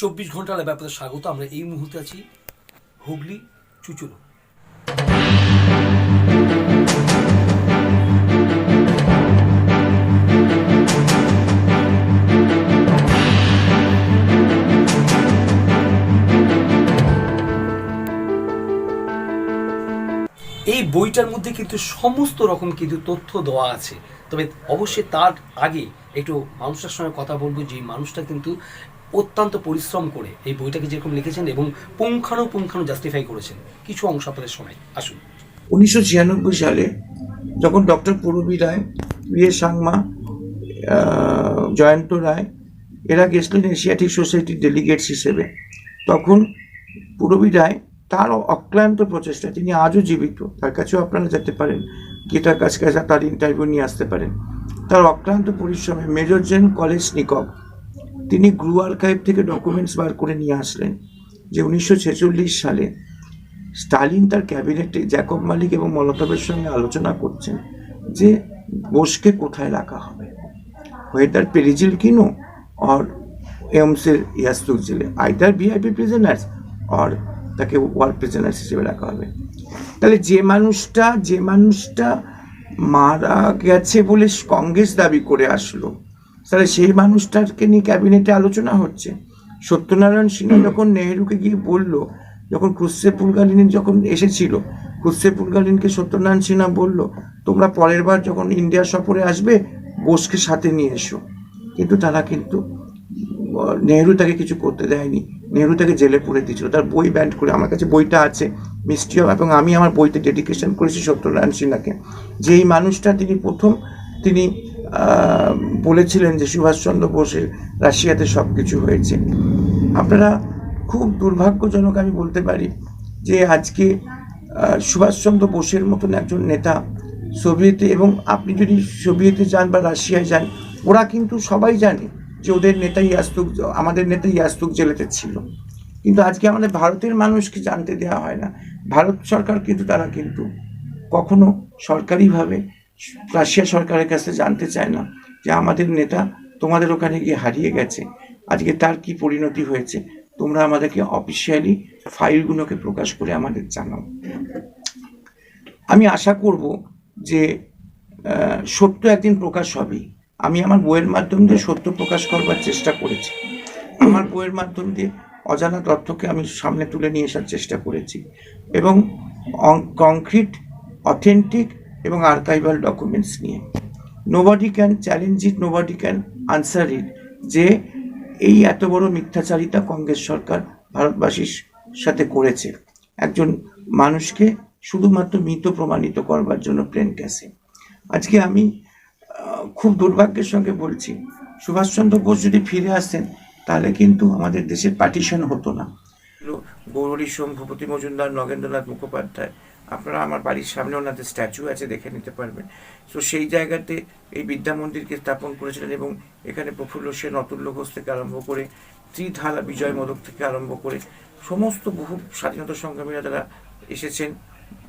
চব্বিশ ঘণ্টা ঘণ্টার ব্যাপারে স্বাগত। আমরা এই মুহূর্তে আছি হুগলি চুচুড়ো। এই বইটার মধ্যে কিন্তু সমস্ত রকম কিন্তু তথ্য দেওয়া আছে। তবে অবশ্যই তার আগে একটু মানুষটার সঙ্গে কথা বলব, যে মানুষটা কিন্তু অত্যন্ত পরিশ্রম করে এই বইটাকে যেরকম লিখেছেন এবং পুঙ্খানুপুঙ্খানু জাস্টিফাই করেছেন। কিছু অংশ আপনাদের শোনাই। আসুন। উনিশশো ছিয়ানব্বই সালে যখন ডক্টর পূরবী রায় বিএ সাংমা জয়ন্ত রায়, এরা গেছিলেন এশিয়াটিক সোসাইটির ডেলিগেটস হিসেবে, তখন পূরবী রায় তার অক্লান্ত প্রচেষ্টা, তিনি আজও জীবিত, তার কাছেও আপনারা যেতে পারেন গিয়ে তার কাছে কাছে তার ইন্টারভিউ নিয়ে আসতে পারেন। তার অক্লান্ত পরিশ্রমে মেজর জেন কলেজ নিকব তিনি গ্রু আর্কাইভ থেকে ডকুমেন্টস বার করে নিয়ে আসলেন যে উনিশশো ছেচল্লিশ সালে স্টালিন তার ক্যাবিনেটে জ্যাকব মালিক এবং মলতবের সঙ্গে আলোচনা করছেন যে বোসকে কোথায় রাখা হবে। ওয়েদার পেরিজিল কিনো অর এমসের ইয়াস্তুক জেলে, আইদার ভিআইপি প্রিজনার্স অর তাকে ওয়ার প্রিজনার্স হিসেবে রাখা হবে। তাহলে যে মানুষটা যে মানুষটা মারা গেছে বলে কংগ্রেস দাবি করে আসলো তাহলে সেই মানুষটাকে নিয়ে ক্যাবিনেটে আলোচনা হচ্ছে। সত্যনারায়ণ সিনহা যখন নেহেরুকে গিয়ে বলল, যখন ক্রুসে পুলগালিন যখন এসেছিল ক্রুসে পুলগালিনকে সত্যনারায়ণ সিনহা বলল, তোমরা পরের বার যখন ইন্ডিয়া সফরে আসবে, বোসকে সাথে নিয়ে এসো। কিন্তু তারা কিন্তু, নেহেরু তাকে কিছু করতে দেয়নি। নেহেরু তাকে জেলে পুরে দিয়েছিল। তার বই ব্যান্ড করে, আমার কাছে বইটা আছে, মিষ্টি এবং আমি আমার বইতে ডেডিকেশন করেছি সত্যনারায়ণ সিনহাকে। যে এই মানুষটা তিনি প্রথম তিনি বলেছিলেন যে সুভাষচন্দ্র বোসের রাশিয়াতে সব কিছু হয়েছে। আপনারা খুব দুর্ভাগ্যজনক আমি বলতে পারি যে আজকে সুভাষচন্দ্র বোসের মতন একজন নেতা সোভিয়েতে এবং আপনি যদি সোভিয়েতে যান বা রাশিয়ায় যান, ওরা কিন্তু সবাই জানে যে ওদের নেতা ইয়াস্তুক, আমাদের নেতা ইয়াস্তুক জেলেতে ছিল। কিন্তু আজকে আমাদের ভারতের মানুষকে জানতে দেওয়া হয় না। ভারত সরকার কিন্তু, তারা কিন্তু কখনো সরকারিভাবে রাশিয়া সরকারের কাছে জানতে চায় না যে আমাদের নেতা তোমাদের ওখানে গিয়ে হারিয়ে গেছে। আজকে তার কি পরিণতি হয়েছে? তোমরা আমাদেরকে অফিসিয়ালি ফাইলগুলোকে প্রকাশ করে আমাদের জানাও। আমি আশা করব যে সত্য একদিন প্রকাশ হবেই আমি আমার বইয়ের মাধ্যম দিয়ে সত্য প্রকাশ করবার চেষ্টা করেছি। আমার বইয়ের মাধ্যম দিয়ে অজানা তথ্যকে আমি সামনে তুলে নিয়ে আসার চেষ্টা করেছি। এবং কংক্রিট অথেন্টিক এবং আর্কাইভাল ডকুমেন্টস নিয়ে। Nobody can challenge it nobody can answer it যে এই এত বড় মিথ্যাচারিতা কংগ্রেস সরকার ভারতবাসীর সাথে করেছে। একজন মানুষকে শুধুমাত্র মৃত প্রমাণিত করবার জন্য প্লেন ক্যাসে আজকে আমি খুব দুর্ভাগ্যের সঙ্গে বলছি, সুভাষচন্দ্র বোস যদি ফিরে আসতেন, তাহলে কিন্তু আমাদের দেশের পার্টিশন হতো না। গৌরী সোম ভূপতি মজুমদার, নগেন্দ্রনাথ মুখোপাধ্যায় আপনারা আমার বাড়ির সামনে ওনাদের স্ট্যাচু আছে, দেখে নিতে পারবেন। তো সেই জায়গাতে এই বিদ্যা মন্দিরকে স্থাপন করেছিলেন এবং এখানে প্রফুল্ল সেন, অতুল্য ঘোষ থেকে আরম্ভ করে ত্রিধালা বিজয় মোদক থেকে আরম্ভ করে সমস্ত বহু স্বাধীনতা সংগ্রামীরা যারা এসেছেন,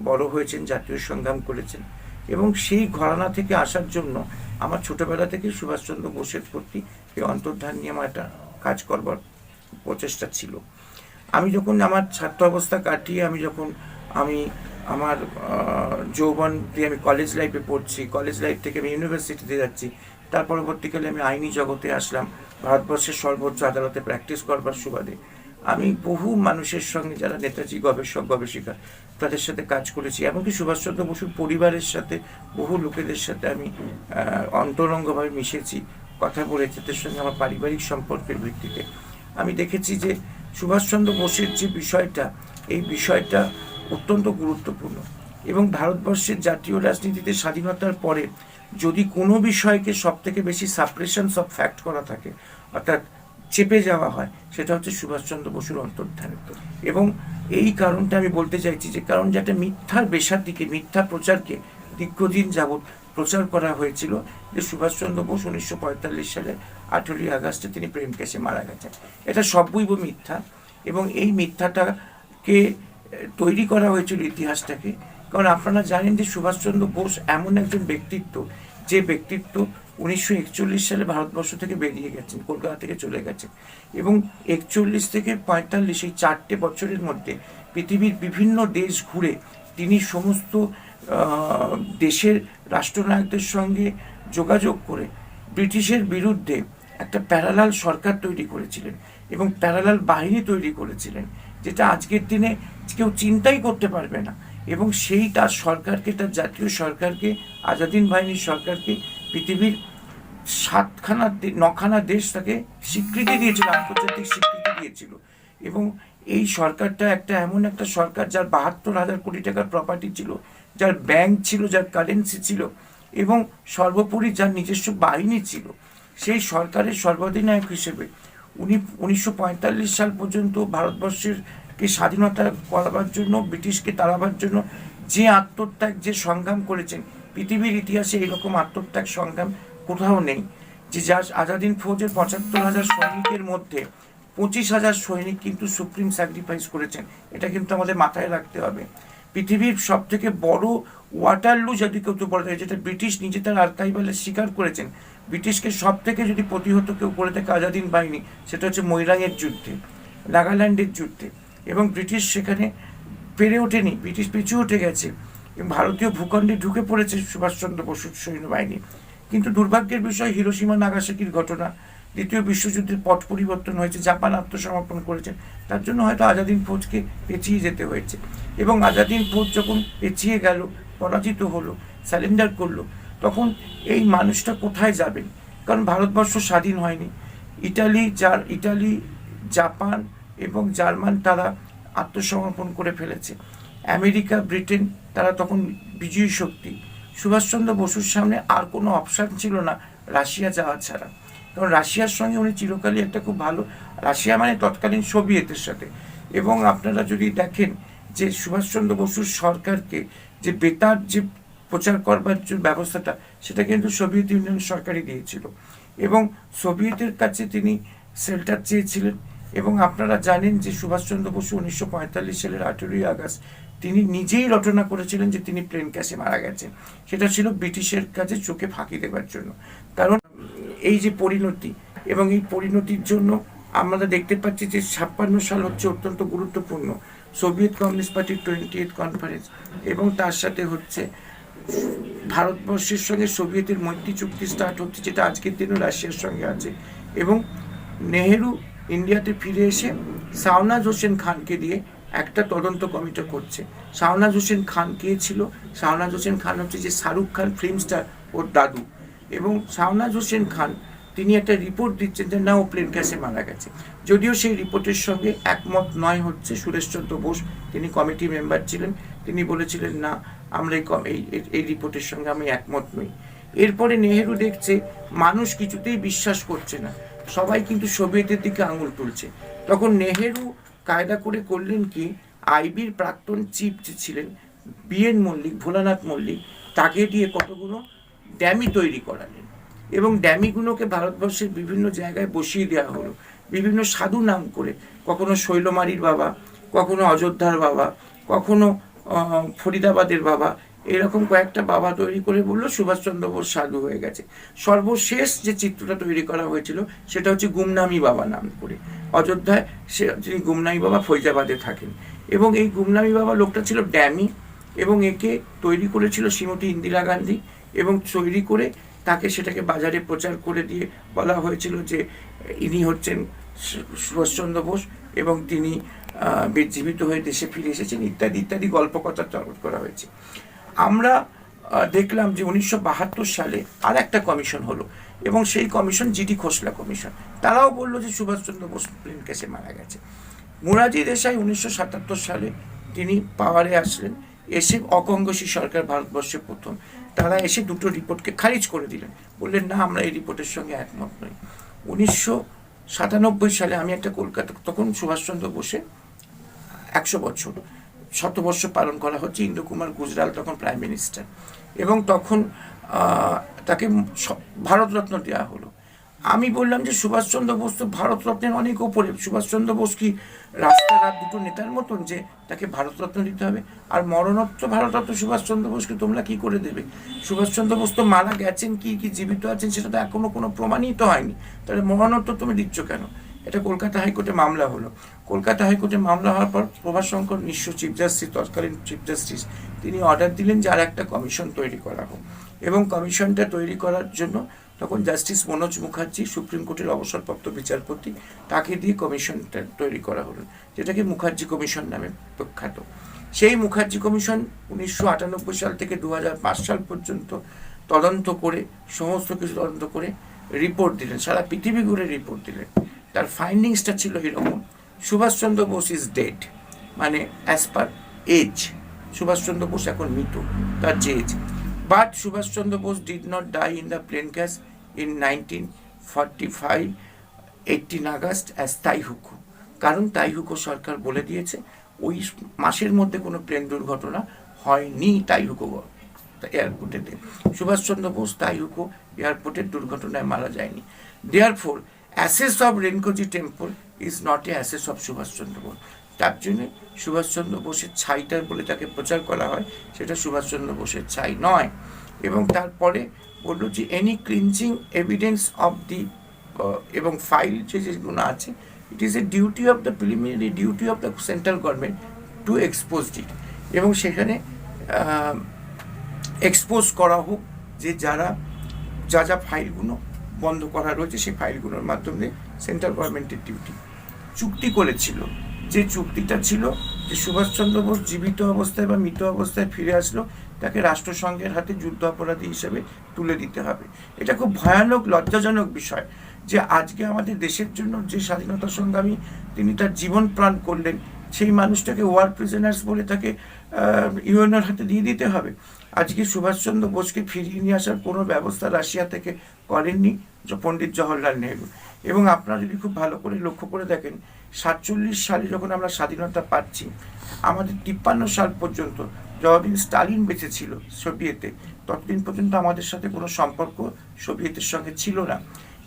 বড় হয়েছেন, জাতীয় সংগ্রাম করেছেন এবং সেই ঘরানা থেকে আসার জন্য আমার ছোটবেলা থেকে সুভাষচন্দ্র বোসের প্রতি এই অন্তর্ধান নিয়ে আমার একটা কাজ করবার প্রচেষ্টা ছিল। আমি যখন আমার ছাত্র অবস্থা কাটিয়ে আমি যখন আমি আমার যৌবন দিয়ে আমি কলেজ লাইফে পড়ছি। কলেজ লাইফ থেকে আমি ইউনিভার্সিটিতে যাচ্ছি। তার পরবর্তীকালে আমি আইনি জগতে আসলাম। ভারতবর্ষের সর্বোচ্চ আদালতে প্র্যাকটিস করবার সুবাদে। আমি বহু মানুষের সঙ্গে যারা নেতাজি, গবেষক, গবেষিকা, তাদের সাথে কাজ করেছি। এমনকি সুভাষচন্দ্র বসুর পরিবারের সাথে বহু লোকেদের সাথে আমি অন্তরঙ্গভাবে মিশেছি। কথা বলেছি তাদের সঙ্গে আমার পারিবারিক সম্পর্কের ভিত্তিতে। আমি দেখেছি যে সুভাষচন্দ্র বোসের যে বিষয়টা, এই বিষয়টা অত্যন্ত গুরুত্বপূর্ণ। এবং ভারতবর্ষের জাতীয় রাজনীতিতে স্বাধীনতার পরে যদি কোনো বিষয়কে সব থেকে বেশি সাপ্রেশনস অফ ফ্যাক্ট করা থাকে, অর্থাৎ চেপে যাওয়া হয়, সেটা হচ্ছে সুভাষচন্দ্র বসুর অন্তর্ধান। এবং এই কারণটা আমি বলতে চাইছি যে, কারণ যেটা মিথ্যার বেশার দিকে, মিথ্যা প্রচারকে দীর্ঘদিন যাবৎ প্রচার করা হয়েছিল যে, সুভাষচন্দ্র বোস উনিশশো পঁয়তাল্লিশ সালে আঠেরোই আগস্টে তিনি প্রেম কেসে মারা গেছেন। এটা সবই মিথ্যা। এবং এই মিথ্যাটাকে তৈরি করা হয়েছিল ইতিহাসটাকে। কারণ আপনারা জানেন যে সুভাষচন্দ্র বোস এমন একজন ব্যক্তিত্ব, যে ব্যক্তিত্ব উনিশশো একচল্লিশ সালে ভারতবর্ষ থেকে বেরিয়ে গেছেন, কলকাতা থেকে চলে গেছেন। এবং একচল্লিশ থেকে পঁয়তাল্লিশ, এই চারটে বছরের মধ্যে পৃথিবীর বিভিন্ন দেশ ঘুরে তিনি সমস্ত দেশের রাষ্ট্রনায়কদের সঙ্গে যোগাযোগ করে ব্রিটিশের বিরুদ্ধে একটা প্যারালাল সরকার তৈরি করেছিলেন এবং প্যারালাল বাহিনী তৈরি করেছিলেন, যেটা আজকের দিনে কেউ চিন্তাই করতে পারবে না। এবং সেই তার সরকারকে, তার জাতীয় সরকারকে, আজাদিন বাহিনীর সরকারকে, পৃথিবীর সাতখানা নখানা দেশ তাকে স্বীকৃতি দিয়েছিল, আন্তর্জাতিক স্বীকৃতি দিয়েছিল। এবং এই সরকারটা একটা এমন একটা সরকার যার বাহাত্তর হাজার কোটি টাকার প্রপার্টি ছিল, যার ব্যাংক ছিল, যার কারেন্সি ছিল, এবং সর্বোপরি যার নিজস্ব বাহিনী ছিল। সেই সরকারের সর্বাধিনায়ক হিসেবে উনি উনিশশো পঁয়তাল্লিশ সাল পর্যন্ত ভারতবর্ষের কে স্বাধীনতা করাবার জন্য, ব্রিটিশকে তাড়াবার জন্য যে আত্মত্যাগ, যে সংগ্রাম করেছেন, পৃথিবীর ইতিহাসে এরকম আত্মত্যাগ সংগ্রাম কোথাও নেই। যে যার আজাদিন ফৌজের পঁচাত্তর হাজার সৈনিকের মধ্যে পঁচিশ হাজার সৈনিক কিন্তু সুপ্রিম স্যাক্রিফাইস করেছেন, এটা কিন্তু আমাদের মাথায় রাখতে হবে। পৃথিবীর সব থেকে বড় ওয়াটারলু যদি কেউ তো বলা যায় যেটা ব্রিটিশ নিজে তার আর্কাইভালে স্বীকার করেছেন, ব্রিটিশকে সব থেকে যদি প্রতিহত কেউ করে থাকে আজাদিন বাহিনী, সেটা হচ্ছে মৈরাংয়ের যুদ্ধে, নাগাল্যান্ডের যুদ্ধে। এবং ব্রিটিশ সেখানে পেরে ওঠেনি, ব্রিটিশ পিছু উঠে গেছে। এবং ভারতীয় ভূখণ্ডে ঢুকে পড়েছে সুভাষচন্দ্র বসুর সৈন্যবাহিনী। কিন্তু দুর্ভাগ্যের বিষয় হিরোসীমা নাগাসাকির ঘটনা, দ্বিতীয় বিশ্বযুদ্ধের পট পরিবর্তন হয়েছে, জাপান আত্মসমর্পণ করেছে। তার জন্য হয়তো আজাদিন ফৌজকে পেছিয়ে যেতে হয়েছে। এবং আজাদিন ফৌজ যখন পেছিয়ে গেল, পরাজিত হলো স্যালেন্ডার করল, তখন এই মানুষটা কোথায় যাবেন? কারণ ভারতবর্ষ স্বাধীন হয়নি। ইটালি, যার ইটালি, জাপান এবং জার্মান তারা আত্মসমর্পণ করে ফেলেছে। আমেরিকা, ব্রিটেন, তারা তখন বিজয়ী শক্তি। সুভাষচন্দ্র বসুর সামনে আর কোনো অপশান ছিল না রাশিয়া যাওয়া ছাড়া। কারণ রাশিয়ার সঙ্গে উনি চিরকালই একটা খুব ভালো রাশিয়া মানে তৎকালীন সোভিয়েতের সাথে। এবং আপনারা যদি দেখেন যে সুভাষচন্দ্র বসুর সরকারকে যে বেতার যে প্রচার করবার যে ব্যবস্থাটা, সেটা কিন্তু সোভিয়েত ইউনিয়ন সরকারই দিয়েছিল। এবং সোভিয়েতের কাছে তিনি সেল্টার চেয়েছিলেন। এবং আপনারা জানেন যে সুভাষচন্দ্র বসু উনিশশো পঁয়তাল্লিশ সালের আঠেরোই আগস্ট তিনি নিজেই রচনা করেছিলেন যে তিনি প্লেন ক্যাশে মারা গেছেন। সেটা ছিল ব্রিটিশের কাছে চোখে ফাঁকি দেবার জন্য। কারণ এই যে পরিণতি এবং এই পরিণতির জন্য আমরা দেখতে পাচ্ছি যে ছাপ্পান্ন সাল হচ্ছে অত্যন্ত গুরুত্বপূর্ণ। সোভিয়েত কমিউনিস্ট পার্টির টোয়েন্টি এইট কনফারেন্স এবং তার সাথে হচ্ছে ভারতবর্ষের সঙ্গে সোভিয়েতের মৈত্রী চুক্তি স্টার্ট হচ্ছে, যেটা আজকের দিনও রাশিয়ার সঙ্গে আছে। এবং নেহেরু ইন্ডিয়াতে ফিরে এসে শাহনাজ হোসেন খানকে দিয়ে একটা তদন্ত কমিটি করছে। শাহনাজ হোসেন খান কে ছিল? শাহনাজ হোসেন খান হচ্ছে যে শাহরুখ খান ফিল্ম স্টার ওর দাদু। এবং শাহনাজ হোসেন খান, তিনি একটা রিপোর্ট দিচ্ছেন যে না, ও প্লেন ক্যাশে মারা গেছে। যদিও সেই রিপোর্টের সঙ্গে একমত নয় হচ্ছে সুরেশচন্দ্র বোস, তিনি কমিটি মেম্বার ছিলেন। তিনি বলেছিলেন, না, আমরা এই- এই রিপোর্টের সঙ্গে আমি একমত নই। এরপরে নেহেরু দেখছে, মানুষ কিছুতেই বিশ্বাস করছে না। সবাই কিন্তু সোভিয়েতের দিকে আঙুল তুলছে। তখন নেহেরু কায়দা করে করলেন কি, আইবির প্রাক্তন চিফ যে ছিলেন, বিএন মল্লিক, ভোলানাথ মল্লিক, তাকে দিয়ে কতগুলো ড্যামি তৈরি করালেন এবং ড্যামিগুলোকে ভারতবর্ষের বিভিন্ন জায়গায় বসিয়ে দেওয়া হলো। বিভিন্ন সাধু নাম করে, কখনো শৈলমারির বাবা, কখনো অযোধ্যার বাবা, কখনো ফরিদাবাদের বাবা এরকম কয়েকটা বাবা তৈরি করে বলল, সুভাষচন্দ্র বোস সাধু হয়ে গেছে। সর্বশেষ যে চিত্রটা তৈরি করা হয়েছিল, সেটা হচ্ছে গুমনামি বাবা নাম করে। অযোধ্যায় সে যিনি গুমনামি বাবা ফৈজাবাদে থাকেন। এবং এই গুমনামি বাবা লোকটা ছিল ড্যামি এবং একে তৈরি করেছিল শ্রীমতী ইন্দিরা গান্ধী এবং তৈরি করে তাকে সেটাকে বাজারে প্রচার করে দিয়ে বলা হয়েছিল যে, ইনি হচ্ছেন সুভাষচন্দ্র বোস এবং তিনি জীবিত হয়ে দেশে ফিরে এসেছেন, ইত্যাদি ইত্যাদি গল্প কথা করা হয়েছে। আমরা দেখলাম যে উনিশশো বাহাত্তর সালে আর একটা কমিশন হলো এবং সেই কমিশন জিডি খোসলা কমিশন। তারাও বলল যে সুভাষচন্দ্র বোস প্লেন কেসে মারা গেছে। মোরারজি দেশাই উনিশশো সাতাত্তর সালে তিনি পাওয়ারে আসলেন, এসে অকঙ্গ্রেসী সরকার ভারতবর্ষে প্রথম। তারা এসে দুটো রিপোর্টকে খারিজ করে দিলেন। বললেন, না, আমরা এই রিপোর্টের সঙ্গে একমত নই। উনিশশো সাতানব্বই সালে আমি একটা কলকাতা, তখন সুভাষচন্দ্র বসে একশো বছর। শতবর্ষ পালন করা হচ্ছে। ইন্দ্রকুমার গুজরাল তখন প্রাইম মিনিস্টার এবং তখন তাকে ভারতরত্ন দেওয়া হলো। আমি বললাম যে সুভাষচন্দ্র বোস তো ভারতরত্নের অনেক ওপরে। সুভাষচন্দ্র বোস কি রাস্তাঘাট দুটো নেতার মতন যে তাকে ভারতরত্ন দিতে হবে? আর মরণোত্তর ভারতরত্ন সুভাষচন্দ্র বোসকে তোমরা কি করে দেবে? সুভাষচন্দ্র বোস তো মারা গেছেন, কি কি জীবিত আছেন সেটা তো এখনও কোনো প্রমাণই তো হয়নি। তাহলে মরণোত্তর তুমি দিচ্ছ কেন? এটা কলকাতা হাইকোর্টে মামলা হলো। কলকাতা হাইকোর্টে মামলা হওয়ার পর প্রভাশঙ্কর নিঃস্ব চিফ জাস্টিস, তৎকালীন চিফ জাস্টিস, তিনি অর্ডার দিলেন যে আর একটা কমিশন তৈরি করা হোক। এবং কমিশনটা তৈরি করার জন্য তখন জাস্টিস মনোজ মুখার্জি, সুপ্রিম কোর্টের অবসরপ্রাপ্ত বিচারপতি, তাকে দিয়ে কমিশনটা তৈরি করা হলো, যেটাকে মুখার্জি কমিশন নামে প্রখ্যাত। সেই মুখার্জি কমিশন উনিশশো আটানব্বই সাল থেকে দু সাল পর্যন্ত তদন্ত করে, সমস্ত কিছু তদন্ত করে রিপোর্ট দিলেন, সারা পৃথিবী ঘুরে রিপোর্ট দিলেন। তার ফাইন্ডিংসটা ছিল এরকম সুভাষচন্দ্র বোস ইজ ডেড মানে as per as Subhash Chandra Bose এখন মৃত, তার যে as but Subhash Chandra Bose did not die in the plane crash in nineteen forty five eighteen August as তাই তাইহুকু কারণ তাই তাইহুকো সরকার বলে দিয়েছে, ওই মাসের মধ্যে কোনো প্লেন দুর্ঘটনা হয়নি তাই তাইহুকো এয়ারপোর্টেতে সুভাষচন্দ্র বোস তাই তাইহুকো এয়ারপোর্টের দুর্ঘটনায় মারা যায়নি। Therefore ashes of Renkoji temple is not a ashes of Subhash Chandra Bose তার জন্যে সুভাষচন্দ্র বোসের ছাইটা বলে তাকে প্রচার করা হয়, সেটা সুভাষচন্দ্র বোসের ছাই নয়। এবং তারপরে বলল যে any clinching evidence of the এবং ফাইল যে যেগুলো আছে it is a duty of the preliminary duty of the central government to expose it এবং সেখানে এক্সপোজ করা হোক যে যারা, যা যা ফাইলগুলো বন্ধ করা রয়েছে, সেই ফাইলগুলোর মাধ্যমে সেন্ট্রাল গভর্নমেন্টের ডিউটি চুক্তি করেছিল। যে চুক্তিটা ছিল যে সুভাষচন্দ্র বোস জীবিত অবস্থায় বা মৃত অবস্থায় ফিরে আসলো, তাকে রাষ্ট্রসংঘের হাতে যুদ্ধ অপরাধী হিসেবে তুলে দিতে হবে। এটা খুব ভয়ানক, লজ্জাজনক বিষয় যে আজকে আমাদের দেশের জন্য যে স্বাধীনতা সংগ্রামী তিনি তার জীবন প্রাণ করলেন, সেই মানুষটাকে ওয়ার প্রিজনার্স বলে তাকে ইউএনএর হাতে দিয়ে দিতে হবে। আজকে সুভাষচন্দ্র বোসকে ফিরিয়ে নিয়ে আসার কোনো ব্যবস্থা রাশিয়া থেকে করেননি পণ্ডিত জওহরলাল নেহরু। এবং আপনারা যদি খুব ভালো করে লক্ষ্য করে দেখেন, সাতচল্লিশ সালে যখন আমরা স্বাধীনতা পাচ্ছি, আমাদের তিপ্পান্ন সাল পর্যন্ত যতদিন স্টালিন বেঁচে ছিল সোভিয়েতে, ততদিন পর্যন্ত আমাদের সাথে কোনো সম্পর্ক সোভিয়েতের সঙ্গে ছিল না।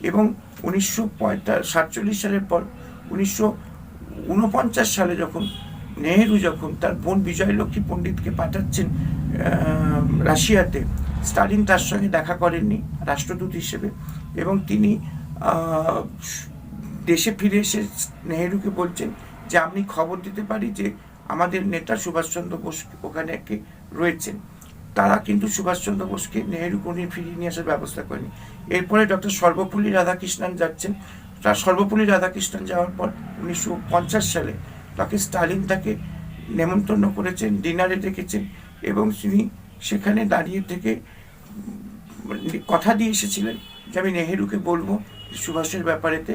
এবং উনিশশো সাতচল্লিশ সালের পর, উনিশশো উনপঞ্চাশ সালে যখন নেহেরু যখন তার বোন বিজয়লক্ষ্মী পণ্ডিতকে পাঠাচ্ছেন রাশিয়াতে, স্টালিন তার সঙ্গে দেখা করেননি, রাষ্ট্রদূত হিসেবে, এবং তিনি দেশে ফিরে এসে নেহেরুকে বলছেন যে আপনি খবর দিতে পারি যে আমাদের নেতা সুভাষচন্দ্র বোস ওখানে কে রয়েছেন। তারা কিন্তু সুভাষচন্দ্র বোসকে নেহেরু কোণে ফিরিয়ে নিয়ে আসার ব্যবস্থা করেনি। এরপরে ডক্টর সর্বপল্লী রাধাকৃষ্ণন যাচ্ছেন। তার সর্বপল্লী রাধাকৃষ্ণন যাওয়ার পর উনিশশো পঞ্চাশ সালে তাকে স্টালিন তাকে নেমন্তন্ন করেছেন ডিনারে ডেকেছেন এবং তিনি সেখানে দাঁড়িয়ে থেকে উম, কথা দিয়ে এসেছিলেন যে আমি নেহেরুকে বলব সুভাষের ব্যাপারেতে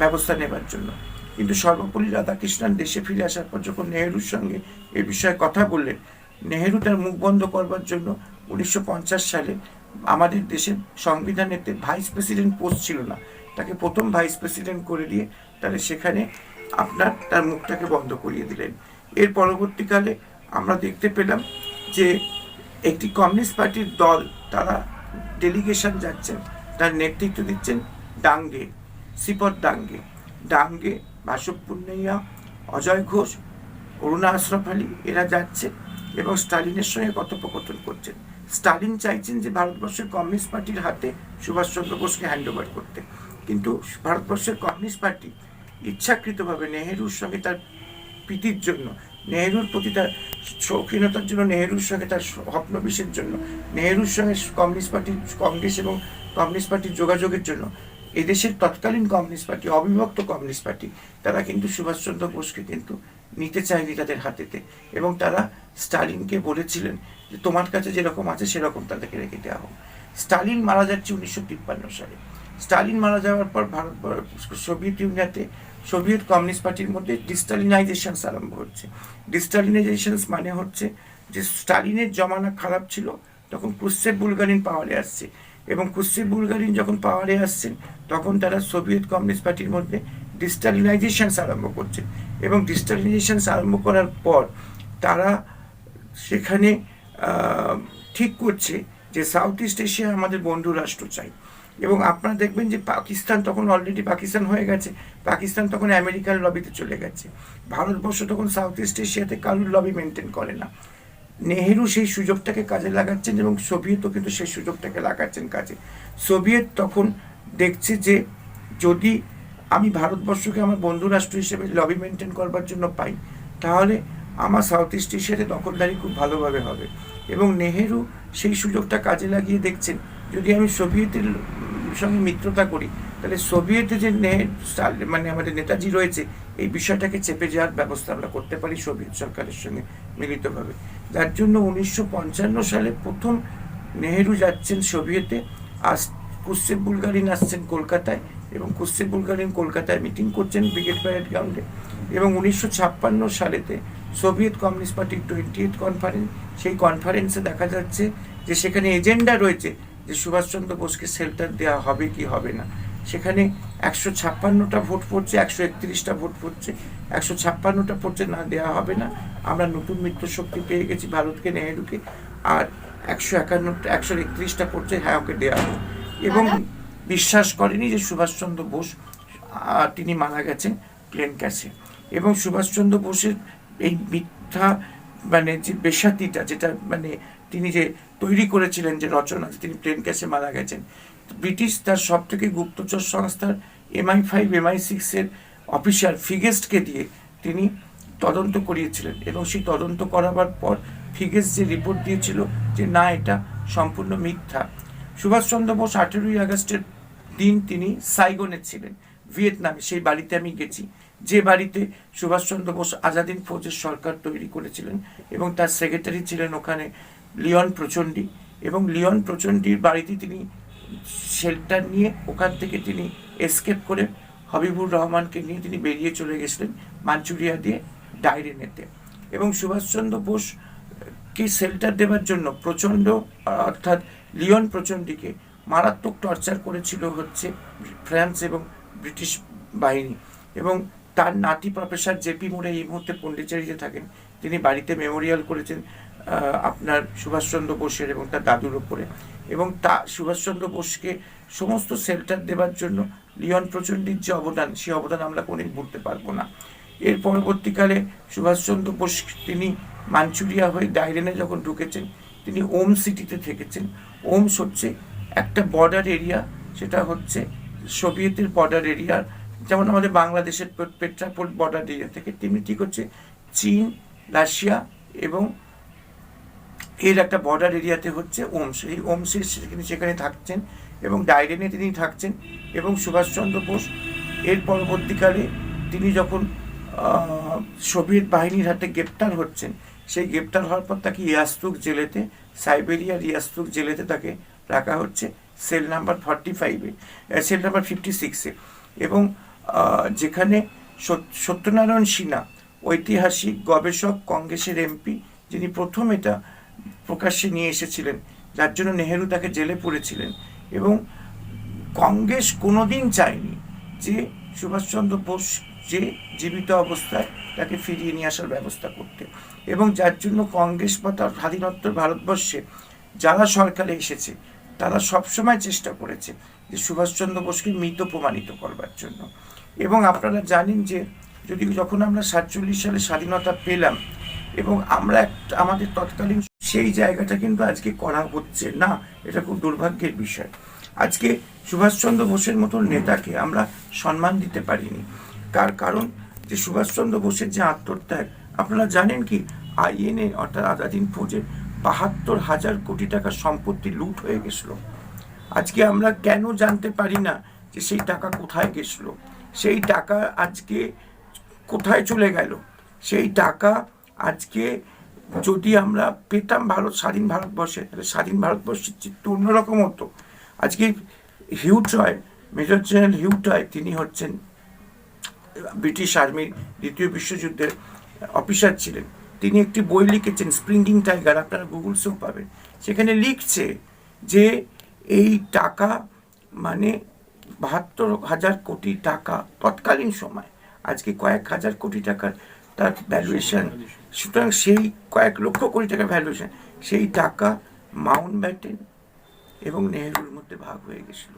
ব্যবস্থা নেবার জন্য। কিন্তু সর্বপল্লী রাধাকৃষ্ণন দেশে ফিরে আসার পর যখন নেহেরুর সঙ্গে এ বিষয়ে কথা বললেন, নেহেরু তার মুখ বন্ধ করবার জন্য উনিশশো পঞ্চাশ সালে আমাদের দেশের সংবিধানেতে ভাইস প্রেসিডেন্ট পোস্ট ছিল না। তাকে প্রথম ভাইস প্রেসিডেন্ট করে দিয়ে তাহলে সেখানে আপনার তার মুখটাকে বন্ধ করিয়ে দিলেন। এর পরবর্তীকালে আমরা দেখতে পেলাম যে একটি কমিউনিস্ট পার্টির দল, তারা ডেলিগেশন যাচ্ছেন, তার নেতৃত্ব দিচ্ছেন ডাঙ্গে শ্রীপদ ডাঙ্গে ডাঙ্গে বাসব পুন্নাইয়া অজয় ঘোষ অরুণা আশরফ আলী, এরা যাচ্ছে এবং স্টালিনের সঙ্গে কথোপকথন করছেন স্টালিন চাইছেন যে ভারতবর্ষের কমিউনিস্ট পার্টির হাতে সুভাষচন্দ্র বোসকে হ্যান্ড ওভার করতে। কিন্তু ভারতবর্ষের কমিউনিস্ট পার্টি ইচ্ছাকৃতভাবে নেহেরুর সঙ্গে তার প্রীতির জন্য, নেহেরুর প্রতি তার শৌখিনতার জন্য, নেহেরুর সঙ্গে তার স্বপ্নবিশের জন্য, নেহেরুর সঙ্গে কমিউনিস্ট পার্টির কংগ্রেস এবং কমিউনিস্ট পার্টির যোগাযোগের জন্য এদেশের তৎকালীন কমিউনিস্ট পার্টি, অবিভক্ত কমিউনিস্ট পার্টি, তারা কিন্তু সুভাষচন্দ্র বোসকে কিন্তু নিতে চায়নি তাদের হাতেতে এবং তারা স্টালিনকে বলেছিলেন যে, তোমার কাছে যেরকম আছে সেরকম তাদেরকে রেখে দেওয়া হোক। স্টালিন মারা যাচ্ছে উনিশশো তিপ্পান্ন সালে। স্টালিন মারা যাওয়ার পর ভারত, সোভিয়েত ইউনিয়নে সোভিয়েত কমিউনিস্ট পার্টির মধ্যে ডিস্টালিনাইজেশন আরম্ভ হচ্ছে। ডিস্টালিনাইজেশন মানে হচ্ছে যে, স্টালিনের জমানা খারাপ ছিল, তখন কুসেব বুলগারিন পাওয়ারে আসছে। এবং কুসেব বুলগারিন যখন পাওয়ারে আসছেন, তখন তারা সোভিয়েত কমিউনিস্ট পার্টির মধ্যে ডিস্টালিনাইজেশন আরম্ভ করছে। এবং ডিস্টালিনাইজেশন আরম্ভ করার পর তারা সেখানে ঠিক করছে যে সাউথ ইস্ট এশিয়া আমাদের বন্ধু রাষ্ট্র চাই। এবং আপনারা দেখবেন যে পাকিস্তান তখন অলরেডি পাকিস্তান হয়ে গেছে। পাকিস্তান তখন আমেরিকার লবিতে চলে গেছে। ভারতবর্ষ তখন সাউথ ইস্ট এশিয়াতে কারোর লবি মেনটেন করে না। নেহেরু সেই সুযোগটাকে কাজে লাগাচ্ছেন এবং সোভিয়েতও কিন্তু সেই সুযোগটাকে লাগাচ্ছেন কাজে। সোভিয়েত তখন দেখছে যে যদি আমি ভারতবর্ষকে আমার বন্ধু রাষ্ট্র হিসেবে লবি মেনটেন করবার জন্য পাই, তাহলে আমার সাউথ ইস্ট এশিয়াতে দখলদারি খুব ভালোভাবে হবে। এবং নেহেরু সেই সুযোগটা কাজে লাগিয়ে দেখছেন, যদি আমি সোভিয়েতের সঙ্গে মিত্রতা করি, তাহলে সোভিয়েতে যে মানে আমাদের নেতাজি রয়েছে এই বিষয়টাকে চেপে যাওয়ার ব্যবস্থা আমরা করতে পারি সোভিয়েত সরকারের সঙ্গে মিলিতভাবে। যার জন্য উনিশশো পঞ্চান্ন সালে প্রথম নেহেরু যাচ্ছেন সোভিয়েতে আস কুস্সেপ বুলগারিন আসছেন কলকাতায় এবং কুস্সেপ বুলগারিন কলকাতায় মিটিং করছেন ব্রিগেড প্যারেড গ্রাউন্ডে। এবং উনিশশো ছাপ্পান্ন সালেতে সোভিয়েত কমিউনিস্ট পার্টির টোয়েন্টি এইট কনফারেন্স সেই কনফারেন্সে দেখা যাচ্ছে যে সেখানে এজেন্ডা রয়েছে যে সুভাষচন্দ্র বোসকে শেল্টার দেওয়া হবে কি হবে না। সেখানে একশো ছাপ্পান্নটা ভোট পড়ছে একশো একত্রিশটা ভোট পড়ছে। একশো ছাপ্পান্নটা পড়ছে না দেওয়া হবে না। আমরা নতুন মিত্র শক্তি পেয়ে গেছি ভারতকে নেহেরুকে আর একশো একান্নটা একশো একত্রিশটা পড়ছে হ্যাঁ ওকে দেওয়া হবে। এবং বিশ্বাস করেনি যে সুভাষচন্দ্র বোস তিনি মারা গেছেন প্লেন ক্যাশে। এবং সুভাষচন্দ্র বোসের এই মিথ্যা মানে যে বেসাতিটা যেটা মানে তিনি যে তৈরি করেছিলেন যে রচনা তিনি প্লেন ক্যাশে মারা গেছেন ব্রিটিশ তার সব থেকে গুপ্তচর সংস্থার এমআই ফাইভ এমআই সিক্সের অফিসার ফিগেস্টকে দিয়ে তিনি তদন্ত করিয়েছিলেন এবং সেই তদন্ত করাবার পর ফিগেস্ট যে রিপোর্ট দিয়েছিল যে না, এটা সম্পূর্ণ মিথ্যা। সুভাষচন্দ্র বোস আঠেরোই আগস্টের দিন তিনি সাইগনে ছিলেন, ভিয়েতনামে। সেই বাড়িতে আমি গেছি। যে বাড়িতে সুভাষচন্দ্র বোস আজাদিন ফৌজের সরকার তৈরি করেছিলেন এবং তার সেক্রেটারি ছিলেন ওখানে লিওন প্রচণ্ডী এবং লিওন প্রচণ্ডীর বাড়িতে তিনি শেল্টার নিয়ে ওখান থেকে তিনি এসকেপ করে হবিবুর রহমানকে নিয়ে তিনি বেরিয়ে চলে গেছিলেন মাঞ্চুরিয়া দিয়ে ডাইরেনেতে এবং সুভাষচন্দ্র বোস কে শেল্টার দেওয়ার জন্য প্রচণ্ড, অর্থাৎ লিওন প্রচণ্ডীকে মারাত্মক টর্চার করেছিল হচ্ছে ফ্রান্স এবং ব্রিটিশ বাহিনী। এবং তার নাতি প্রফেসর জেপি মোড়ে এই মুহূর্তে পন্ডিচেরিতে থাকেন। তিনি বাড়িতে মেমোরিয়াল করেছেন। আপনার সুভাষচন্দ্র বোসের এবং তার দাদুর ওপরে এবং তা সুভাষচন্দ্র বোসকে সমস্ত শেল্টার দেওয়ার জন্য লিওন প্রচণ্ডীর যে অবদান সেই অবদান আমরা কোনোদিন ভুলতে পারব না। এর পরবর্তীকালে সুভাষচন্দ্র বোস তিনি মাঞ্চুরিয়া হয়ে ডাইরেনে যখন ঢুকেছেন, তিনি ওম সিটিতে থেকেছেন। ওমস হচ্ছে একটা বর্ডার এরিয়া সেটা হচ্ছে সোভিয়েতের বর্ডার এরিয়ার যেমন আমাদের বাংলাদেশের পেট্রাপোল বর্ডার এরিয়া থেকে তেমনি ঠিক হচ্ছে চীন, রাশিয়া এবং এর একটা বর্ডার এরিয়াতে হচ্ছে ওমস এই ওমসের তিনি সেখানে থাকছেন এবং ডাইরেনে তিনি থাকছেন এবং সুভাষচন্দ্র বোস এর পরবর্তীকালে তিনি যখন সোভিয়েত বাহিনীর হাতে গ্রেপ্তার হচ্ছেন, সেই গ্রেপ্তার হওয়ার পর তাকে ইয়াস্তুক জেলেতে, সাইবেরিয়ার ইয়াস্তুক জেলেতে তাকে রাখা হচ্ছে সেল নাম্বার ফর্টি ফাইভে সেল নাম্বার ফিফটি সিক্সে এবং যেখানে সত- সত্যনারায়ণ সিনহা ঐতিহাসিক গবেষক, কংগ্রেসের এমপি, যিনি প্রথম এটা প্রকাশ্যে নিয়ে এসেছিলেন, যার জন্য নেহেরু তাকে জেলে পড়েছিলেন এবং কংগ্রেস কোনোদিন চায়নি যে সুভাষচন্দ্র বোস যে জীবিত অবস্থায় তাকে ফিরিয়ে নিয়ে আসার ব্যবস্থা করতে। এবং যার জন্য কংগ্রেস বা তার স্বাধীনোত্তর ভারতবর্ষে যারা সরকারে এসেছে, তারা সবসময় চেষ্টা করেছে যে সুভাষচন্দ্র বোসকে মৃত প্রমাণিত করবার জন্য। এবং আপনারা জানেন যে যদি যখন আমরা সাতচল্লিশ সালে স্বাধীনতা পেলাম এবং আমরা আমাদের তৎকালীন সেই জায়গাটা কিন্তু আজকে করা হচ্ছে না। এটা খুব দুর্ভাগ্যের বিষয়। আজকে সুভাষচন্দ্র বোসের মতন নেতাকে আমরা সম্মান দিতে পারিনি। কার কারণ? যে সুভাষচন্দ্র বোসের যে আত্মত্যাগ আপনারা জানেন কি? আইএনএ অর্থাৎ আজাদিন ফৌজের বাহাত্তর হাজার কোটি টাকা সম্পত্তি লুট হয়ে গেছিল। আজকে আমরা কেন জানতে পারি না যে সেই টাকা কোথায় গেছিল? সেই টাকা আজকে কোথায় চলে গেল? সেই টাকা আজকে যদি আমরা পেতাম ভারত, স্বাধীন ভারতবর্ষে, তাহলে স্বাধীন ভারতবর্ষের চিত্র অন্যরকম হতো। আজকে Hugh Toye major general Hugh Toye তিনি হচ্ছেন ব্রিটিশ আর্মির দ্বিতীয় বিশ্বযুদ্ধের অফিসার ছিলেন। তিনি একটি বই লিখেছেন স্প্রিঙ্গিং টাইগার, আপনারা গুগলসেও পাবেন। সেখানে লিখছে যে এই টাকা মানে বাহাত্তর হাজার কোটি টাকা তৎকালীন সময়, আজকে কয়েক হাজার কোটি টাকার তার ভ্যালুয়েশন সুতরাং সেই কয়েক লক্ষ কোটি টাকা ভ্যালুয়েশন সেই টাকা মাউন্ট ব্যাটেন এবং নেহেরুর মধ্যে ভাগ হয়ে গেছিল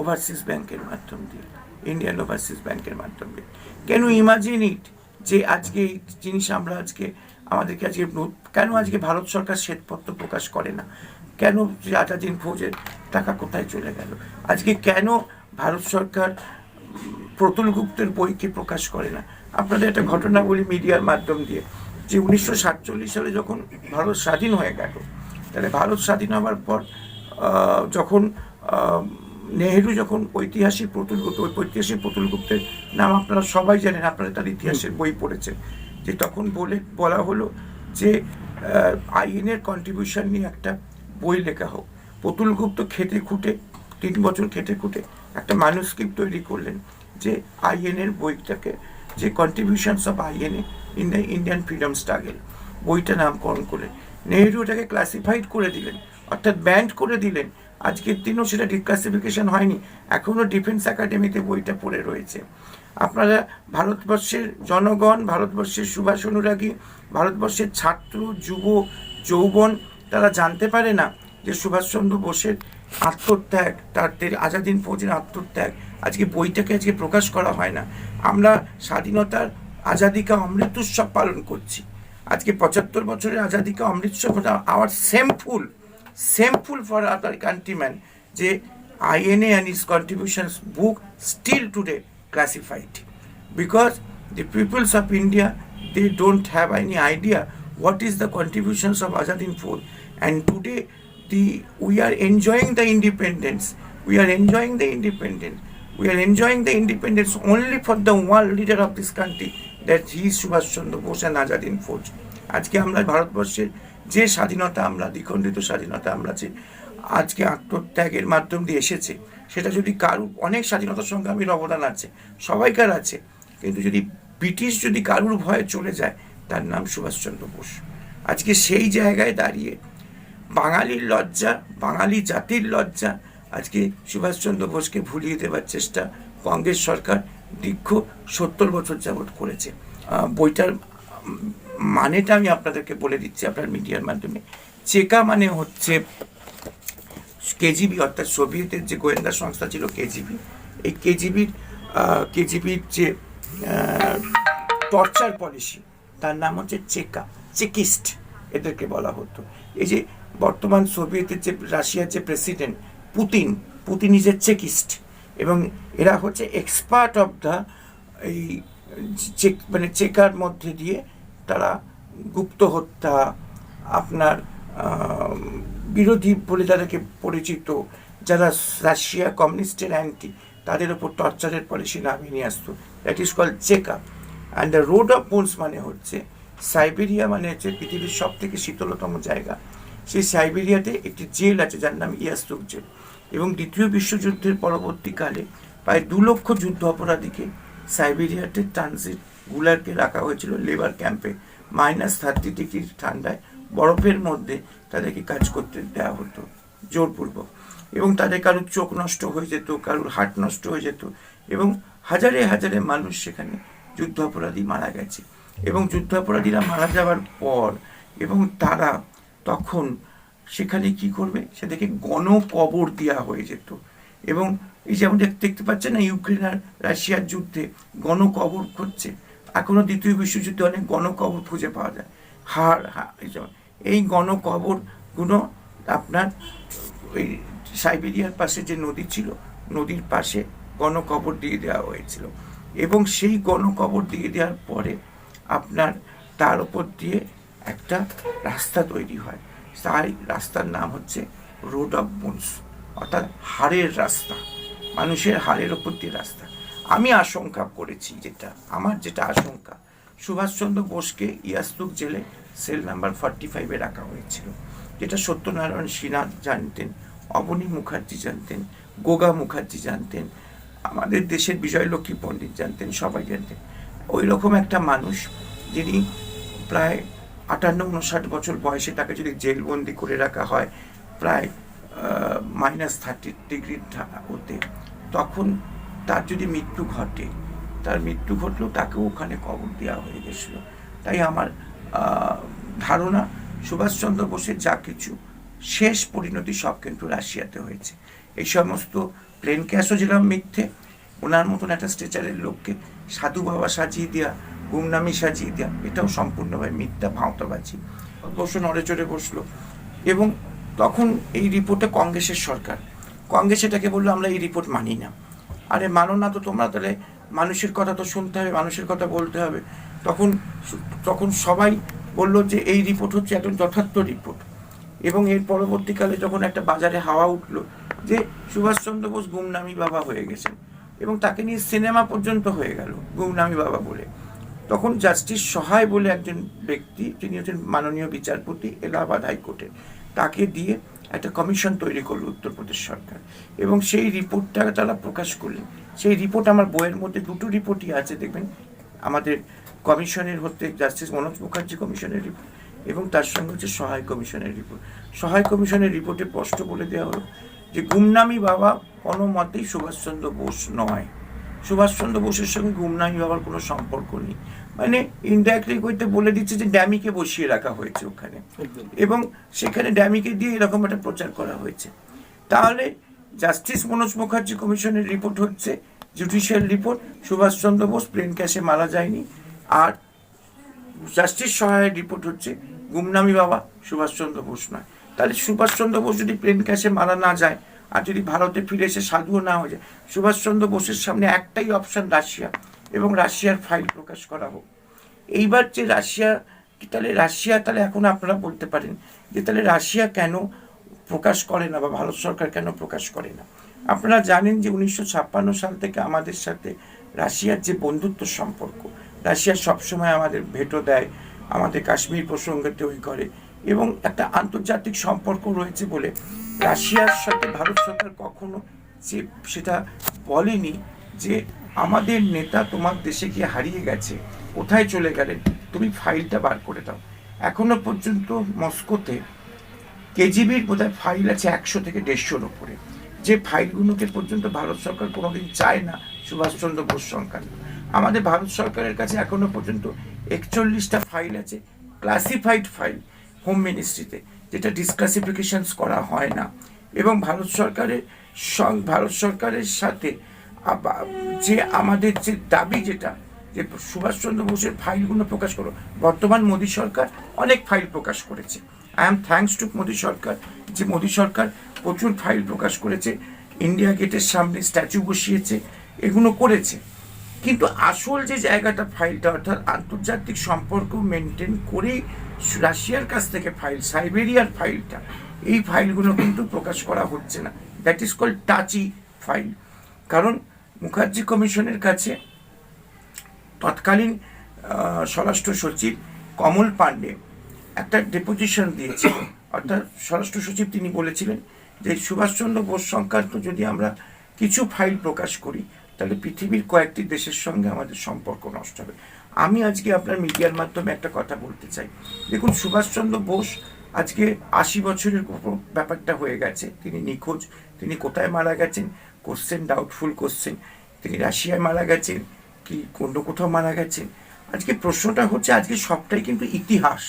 ওভারসিজ ব্যাংকের মাধ্যম দিয়ে ইন্ডিয়ান ওভারসিজ ব্যাংকের মাধ্যম দিয়ে। কেন ইমাজিন ইট যে আজকে এই জিনিস আমরা আজকে, আমাদেরকে আজকে কেন আজকে ভারত সরকার শ্বেতপত্র প্রকাশ করে না? কেন আজাদিন ফৌজের টাকা কোথায় চলে গেল? আজকে কেন ভারত সরকার প্রতুল গুপ্তের বইকে প্রকাশ করে না? আপনাদের একটা ঘটনা বলি মিডিয়ার মাধ্যম দিয়ে। যে উনিশশো সাতচল্লিশ সালে যখন ভারত স্বাধীন হয়ে গেল, তাহলে ভারত স্বাধীন হওয়ার পর যখন নেহেরু যখন ঐতিহাসিক প্রতুল গুপ্ত ওই ঐতিহাসিক প্রতুল গুপ্তের নাম আপনারা সবাই জানেন, আপনারা তার ইতিহাসের বই পড়েছেন, যে তখন বলে, বলা হলো যে আইএনের কন্ট্রিবিউশন নিয়ে একটা বই লেখা হোক। প্রতুল গুপ্ত খেটে খুঁটে, তিন বছর খেটে খুঁটে একটা মানুস্ক্রিপ্ট তৈরি করলেন, যে আইএনের বইটাকে যে contributions of INA in the Indian freedom struggle বইটা নামকরণ করলেন নেহেরু এটাকে ক্লাসিফাইড করে দিলেন, অর্থাৎ ব্যান্ড করে দিলেন। আজকের দিনও সেটা ডিক্লাসিফিকেশন হয়নি, এখনও ডিফেন্স একাডেমিতে বইটা পড়ে রয়েছে। আপনারা ভারতবর্ষের জনগণ, ভারতবর্ষের সুভাষ অনুরাগী, ভারতবর্ষের ছাত্র, যুব, যৌবন, তারা জানতে পারে না যে সুভাষচন্দ্র বোসের আত্মত্যাগ তাদের আজাদিন ফৌজের আত্মত্যাগ আজকে বইটাকে আজকে প্রকাশ করা হয় না। আমরা স্বাধীনতার আজাদিকা অমৃত উৎসব পালন করছি। আজকে পঁচাত্তর বছরের আজাদিকা অমৃতসব our shameful shameful for other countryman যে I INA and his contributions book still today classified because the peoples of India they don't have any idea what is the contributions of Azad Hind full and today the we are enjoying the independence we are enjoying the independence we are enjoying the independence only for the one leader of this country, that he Subhash Chandra Bose and Azad in Fauj আজকে আমরা ভারতবর্ষের যে স্বাধীনতা আমরা, দ্বিখণ্ডিত স্বাধীনতা আমরা যে আজকে আত্মত্যাগের মাধ্যম দিয়ে এসেছে, সেটা যদি কারু অনেক স্বাধীনতা সংগ্রামীর অবদান আছে, সবাইকার আছে, কিন্তু যদি ব্রিটিশ যদি কারুর ভয়ে চলে যায়, তার নাম সুভাষচন্দ্র বোস। আজকে সেই জায়গায় দাঁড়িয়ে বাঙালির লজ্জা, বাঙালি জাতির লজ্জা আজকে সুভাষচন্দ্র বোসকে ভুলিয়ে দেওয়ার চেষ্টা কংগ্রেস সরকার দীর্ঘ সত্তর বছর যাবৎ করেছে। বইটার মানেটা আমি আপনাদেরকে বলে দিচ্ছি আপনার মিডিয়ার মাধ্যমে। চেকা মানে হচ্ছে কেজিবি, অর্থাৎ সোভিয়েতের যে গোয়েন্দা সংস্থা ছিল কেজিবি। এই কেজিবির কেজিবির যে টর্চার পলিসি, তার নাম হচ্ছে চেকা, চেকিস্ট, এদেরকে বলা হতো। এই যে বর্তমান সোভিয়েতের যে, রাশিয়ার যে president Putin Putin is a Chekist এবং এরা হচ্ছে এক্সপার্ট অফ দ্য এই চেক মানে চেকার মধ্যে দিয়ে তারা গুপ্ত হত্যা, আপনার বিরোধী বলে যাদেরকে পরিচিত, যারা রাশিয়া কমিউনিস্টের অ্যান্টি তাদের ওপর টর্চারের পলিসি নামিয়ে নিয়ে আসতো। That is call check up and the road of bones মানে হচ্ছে সাইবেরিয়া মানে হচ্ছে পৃথিবীর সব থেকে শীতলতম জায়গা। সেই সাইবেরিয়াতে একটি জেল আছে যার নাম ইয়াস্তুক জেল এবং দ্বিতীয় বিশ্বযুদ্ধের পরবর্তীকালে প্রায় দু লক্ষ যুদ্ধ অপরাধীকে সাইবেরিয়াতে ট্রানজিট গুলারকে রাখা হয়েছিল লেবার ক্যাম্পে মাইনাস থার্টি ডিগ্রি ঠান্ডায় বরফের মধ্যে তাদেরকে কাজ করতে দেওয়া হতো জোরপূর্বক এবং তাদের কারোর চোখ নষ্ট হয়ে যেত, কারোর হাট নষ্ট হয়ে যেত এবং হাজারে হাজারে মানুষ সেখানে যুদ্ধ অপরাধী মারা গেছে এবং যুদ্ধ অপরাধীরা মারা যাওয়ার পর এবং তারা তখন সেখানে কি করবে? সেটাকে গণ কবর দেওয়া হয়ে যেত। এবং এই যেমন দেখতে পাচ্ছেন না ইউক্রেন আর রাশিয়ার যুদ্ধে গণকবর খুঁজছে এখনও দ্বিতীয় বিশ্বযুদ্ধে অনেক গণকবর খুঁজে পাওয়া যায়। হাড়, হা- এই যেমন। এই গণ আপনার ওই সাইবেরিয়ার পাশে যে নদী ছিল, নদীর পাশে গণকবর দিয়ে দেওয়া হয়েছিল। এবং সেই গণকবর দিয়ে দেওয়ার পরে আপনার তার উপর দিয়ে একটা রাস্তা তৈরি হয়। তাই রাস্তার নাম হচ্ছে রোড অফ বোনস অর্থাৎ হাড়ের রাস্তা, মানুষের হাড়ের ওপর দিয়ে রাস্তা। আমি আশঙ্কা করেছি যেটা, আমার যেটা আশঙ্কা, সুভাষচন্দ্র বোসকে ইয়াস্তুক জেলে সেল নাম্বার ফর্টি ফাইভে রাখা হয়েছিল, যেটা সত্যনারায়ণ সিনহা জানতেন, অবনী মুখার্জি জানতেন, গোগা মুখার্জি জানতেন, আমাদের দেশের বিজয়লক্ষ্মী পণ্ডিত জানতেন, সবাই জানতেন। ওই রকম একটা মানুষ যিনি প্রায় আটান্ন উনষাট বছর বয়সে তাকে যদি জেলবন্দি করে রাখা হয়, প্রায় মাইনাস থার্টি ডিগ্রি ওতে, তখন তার যদি মৃত্যু ঘটে, তার মৃত্যু ঘটলেও তাকেও ওখানে কবর দেওয়া হয়ে গেছিল। তাই আমার ধারণা, সুভাষচন্দ্র বোসের যা কিছু শেষ পরিণতি সব কিন্তু রাশিয়াতে হয়েছে। এই সমস্ত প্লেন ক্যাশও যেরকম মিথ্যে, ওনার মতন একটা স্ট্রেচারের লোককে সাধু বাবা সাজিয়ে দেওয়া গুমনামি সাজিয়ে দেওয়া এটাও সম্পূর্ণভাবে মিথ্যা ভাঁওতাবাজি। বসে নড়ে চড়ে বসল। এবং তখন এই রিপোর্টে কংগ্রেসের সরকার। কংগ্রেস এটাকে বলল, আমরা এই রিপোর্ট মানি না। আরে, মানো না তো তোমরা তাহলে, মানুষের কথা তো শুনতে হবে, মানুষের কথা বলতে হবে। তখন তখন সবাই বলল যে, এই রিপোর্ট হচ্ছে একদম যথার্থ রিপোর্ট। এবং এর পরবর্তীকালে যখন একটা বাজারে হাওয়া উঠল যে, সুভাষচন্দ্র বোস গুমনামি বাবা হয়ে গেছেন। এবং তাকে নিয়ে সিনেমা পর্যন্ত হয়ে গেল, গুমনামি বাবা বলে। তখন জাস্টিস সহায় বলে একজন ব্যক্তি, তিনি হচ্ছেন মাননীয় বিচারপতি, এলাহাবাদ হাইকোর্টের তাকে দিয়ে একটা কমিশন তৈরি করল উত্তরপ্রদেশ সরকার। এবং সেই রিপোর্টটা তারা প্রকাশ করলেন। সেই রিপোর্ট আমার বইয়ের মধ্যে দুটো রিপোর্টই আছে, দেখবেন। আমাদের কমিশনের হতে জাস্টিস মনোজ মুখার্জি কমিশনের রিপোর্ট এবং তার সঙ্গে হচ্ছে সহায় কমিশনের রিপোর্ট। সহায় কমিশনের রিপোর্টে স্পষ্ট বলে দেওয়া হলো যে, গুমনামি বাবা কোনো মতেই সুভাষচন্দ্র বোস নয়। সুভাষচন্দ্র বোসের সঙ্গে গুমনামি বাবার কোনো সম্পর্ক নেই। মানে ইনডাইরেক্টলি কইতে বলে দিচ্ছে যে ড্যামিকে বসিয়ে রাখা হয়েছে ওখানে। এবং সেখানে ড্যামিকে দিয়ে এরকম একটা প্রচার করা হয়েছে। তাহলে জাস্টিস মনোজ মুখার্জি কমিশনের রিপোর্ট হচ্ছে judicial report Subhash Chandra Bose plane ক্যাশে মারা যায়নি। আর জাস্টিস সহায়ের রিপোর্ট হচ্ছে গুমনামি বাবা সুভাষচন্দ্র বোস নয়। তাহলে সুভাষচন্দ্র বোস যদি প্লেন ক্যাশে মারা না যায় আর যদি ভারতে ফিরে এসে সাধুও না হয়ে যায় সুভাষচন্দ্র বোসের সামনে একটাই অপশন রাশিয়া। এবং রাশিয়ার ফাইল প্রকাশ করা হোক। এইবার যে রাশিয়া তাহলে রাশিয়া তাহলে এখন আপনারা বলতে পারেন যে তাহলে রাশিয়া কেন প্রকাশ করে না বা ভারত সরকার কেন প্রকাশ করে না? আপনারা জানেন যে উনিশশো ছাপ্পান্ন সাল থেকে আমাদের সাথে রাশিয়ার যে বন্ধুত্ব সম্পর্ক, রাশিয়া সবসময় আমাদের ভেটো দেয়, আমাদের কাশ্মীর প্রসঙ্গে তৈরি করে এবং একটা আন্তর্জাতিক সম্পর্ক রয়েছে বলে রাশিয়ার সাথে ভারত সরকার কখনো যে সেটা বলেনি যে আমাদের নেতা তোমার দেশে গিয়ে হারিয়ে গেছে, কোথায় চলে গেলেন? তুমি ফাইলটা বার করে দাও। এখনও পর্যন্ত মস্কোতে কেজিবির বোধহয় ফাইল আছে একশো থেকে দেড়শোর ওপরে। যে ফাইলগুলোকে পর্যন্ত ভারত সরকার কোনোদিন চায় না, সুভাষচন্দ্র বোস সংক্রান্ত আমাদের ভারত সরকারের কাছে এখনও পর্যন্ত একচল্লিশটা ফাইল আছে, ক্লাসিফাইড ফাইল হোম মিনিস্ট্রিতে, যেটা ডিসক্লাসিফিকেশনস করা হয় না। এবং ভারত সরকারের ভারত সরকারের সাথে যে আমাদের যে দাবি যেটা, যে সুভাষচন্দ্র বোসের ফাইলগুলো প্রকাশ করো, বর্তমান মোদী সরকার অনেক ফাইল প্রকাশ করেছে। I am thanks to Modi সরকার, যে মোদী সরকার প্রচুর ফাইল প্রকাশ করেছে ইন্ডিয়া গেটের সামনে স্ট্যাচু বসিয়েছে, এগুলো করেছে। কিন্তু আসল যে জায়গাটা ফাইলটা, অর্থাৎ আন্তর্জাতিক সম্পর্ক মেনটেন করেই রাশিয়ার কাছ থেকে ফাইল, সাইবেরিয়ার ফাইলটা, এই ফাইলগুলো কিন্তু প্রকাশ করা হচ্ছে না। That is called touchy file কারণ মুখার্জি কমিশনের কাছে তৎকালীন স্বরাষ্ট্র সচিব কমল পাণ্ডে একটা ডেপোজিশন দিয়েছিল অর্থাৎ স্বরাষ্ট্র সচিব তিনি বলেছিলেন যে, সুভাষচন্দ্র বোস সংক্রান্ত যদি আমরা কিছু ফাইল প্রকাশ করি, তাহলে পৃথিবীর কয়েকটি দেশের সঙ্গে আমাদের সম্পর্ক নষ্ট হবে। আমি আজকে আপনার মিডিয়ার মাধ্যমে একটা কথা বলতে চাই। দেখুন, সুভাষচন্দ্র বোস আজকে আশি বছরের ব্যাপারটা হয়ে গেছে। তিনি নিখোঁজ, তিনি কোথায় মারা গেছেন? কোশ্চেন ডাউটফুল কোশ্চেন তিনি রাশিয়ায় মারা গেছেন, কি অন্য কোথাও মারা গেছেন? আজকে প্রশ্নটা হচ্ছে, আজকে সবটাই কিন্তু ইতিহাস।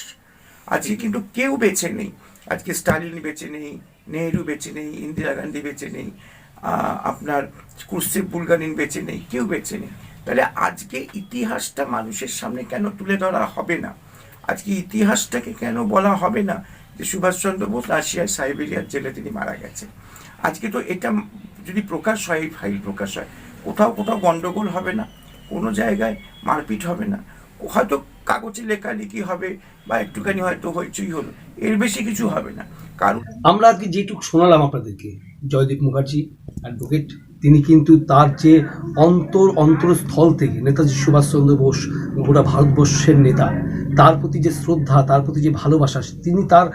আজকে কিন্তু কেউ বেছে নেই। আজকে স্টালিন বেছে নেই, নেহরু বেছে নেই, ইন্দিরা গান্ধী বেছে নেই আপনার কুর্সিপ বুলগানিন বেছে নেই, কেউ বেছে নেই। তাহলে আজকে ইতিহাসটা মানুষের সামনে কেন তুলে ধরা হবে না? আজকে ইতিহাসটাকে কেন বলা হবে না যে সুভাষচন্দ্র বোস রাশিয়ার সাইবেরিয়ার জেলে তিনি মারা গেছেন? আজকে তো এটা যদি প্রকাশ হয়, এই ফাইল প্রকাশ হয়। কোথাও কোথাও গন্ডগোল হবে না, কোনো জায়গায় মারপিট হবে না। হয়তো কাগজে লেখালেখি হবে বা একটুখানি হয়তো হইচই হলো, এর বেশি কিছু হবে না। কারণ আমরা আজকে যেটুকু শোনালাম আপনাদেরকে, জয়দীপ মুখার্জি অ্যাডভোকেট তিনি কিন্তু তার যে অন্তর, অন্তরস্থল থেকে নেতাজি সুভাষচন্দ্র বোস, গোটা ভারতবর্ষের নেতা তার প্রতি যে শ্রদ্ধা, তার প্রতি যে ভালোবাসা, তিনি তার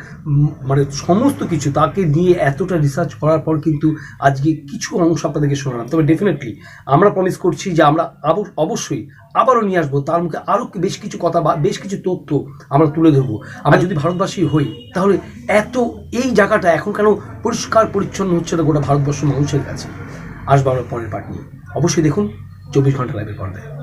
মানে সমস্ত কিছু তাকে নিয়ে এতটা রিসার্চ করার পর কিন্তু আজকে কিছু অংশ আপনাদেরকে শোনালাম। তবে ডেফিনেটলি আমরা প্রমিস করছি যে আমরা অবশ্যই আবারও নিয়ে আসব। তার মুখে আরও বেশ কিছু কথা বা বেশ কিছু তথ্য আমরা তুলে ধরবো। আমরা যদি ভারতবাসী হই, তাহলে এত, এই জায়গাটা এখন কেন পরিষ্কার পরিচ্ছন্ন হচ্ছে না গোটা ভারতবর্ষ মানুষের কাছে? আসব আমরা পরের পার্ট নিয়ে। অবশ্যই দেখুন, চব্বিশ ঘণ্টা লাইভের পর্দায়।